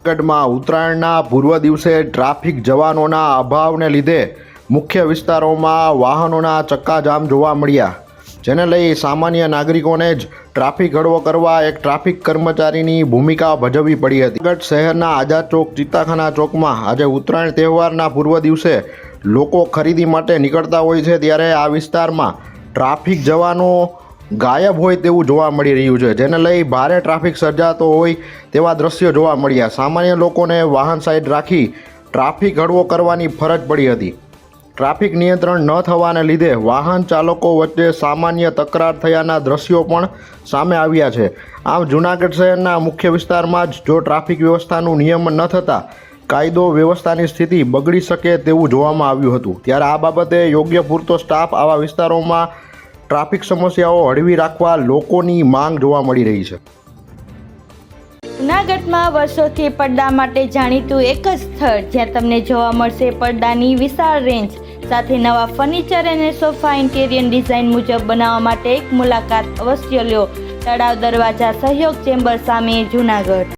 જૂનાગઢમાં ઉત્તરાયણના પૂર્વ દિવસે ટ્રાફિક જવાનોના અભાવને લીધે મુખ્ય વિસ્તારોમાં વાહનોના ચક્કાજામ જોવા મળ્યા. જેને લઈ સામાન્ય નાગરિકોને જ ટ્રાફિક હળવો કરવા એક ટ્રાફિક કર્મચારીની ભૂમિકા ભજવવી પડી હતી. ગઢ શહેરના આઝાદ ચોક, ચિત્તાખાના ચોકમાં આજે ઉત્તરાયણ તહેવારના પૂર્વ દિવસે લોકો ખરીદી માટે નીકળતા હોય છે. ત્યારે આ વિસ્તારમાં ટ્રાફિક જવાનો ગાયબ હોય તેવું જોવા મળી રહ્યું છે. જેને લઈ ભારે ટ્રાફિક સર્જાતો હોય તેવા દ્રશ્યો જોવા મળ્યા. સામાન્ય લોકોને વાહન સાઈડ રાખી ટ્રાફિક હળવો કરવાની ફરજ પડી હતી. ટ્રાફિક નિયંત્રણ ન થવાને લીધે વાહન ચાલકો વચ્ચે સામાન્ય તકરાર થયાના દ્રશ્યો પણ સામે આવ્યા છે. આમ, જૂનાગઢ શહેરના મુખ્ય વિસ્તારમાં જ જો ટ્રાફિક વ્યવસ્થાનું નિયમન ન થતાં કાયદો વ્યવસ્થાની સ્થિતિ બગડી શકે તેવું જોવામાં આવ્યું હતું. ત્યારે આ બાબતે યોગ્ય પૂરતો સ્ટાફ આવા વિસ્તારોમાં ટ્રાફિક સમસ્યાઓ હળવી રાખવા લોકોની માંગ જોવા મળી રહી છે. જૂનાગઢમાં વર્ષોથી પડદા માટે જાણીતું એક જ સ્થળ જ્યાં તમને જોવા મળશે પડદાની વિશાળ રેન્જ, સાથે નવા ફર્નિચર અને સોફા ઇન્ટેરિયર ડિઝાઇન મુજબ બનાવવા માટે એક મુલાકાત અવશ્ય લ્યો તળાવ દરવાજા સહયોગ ચેમ્બર સામે જૂનાગઢ.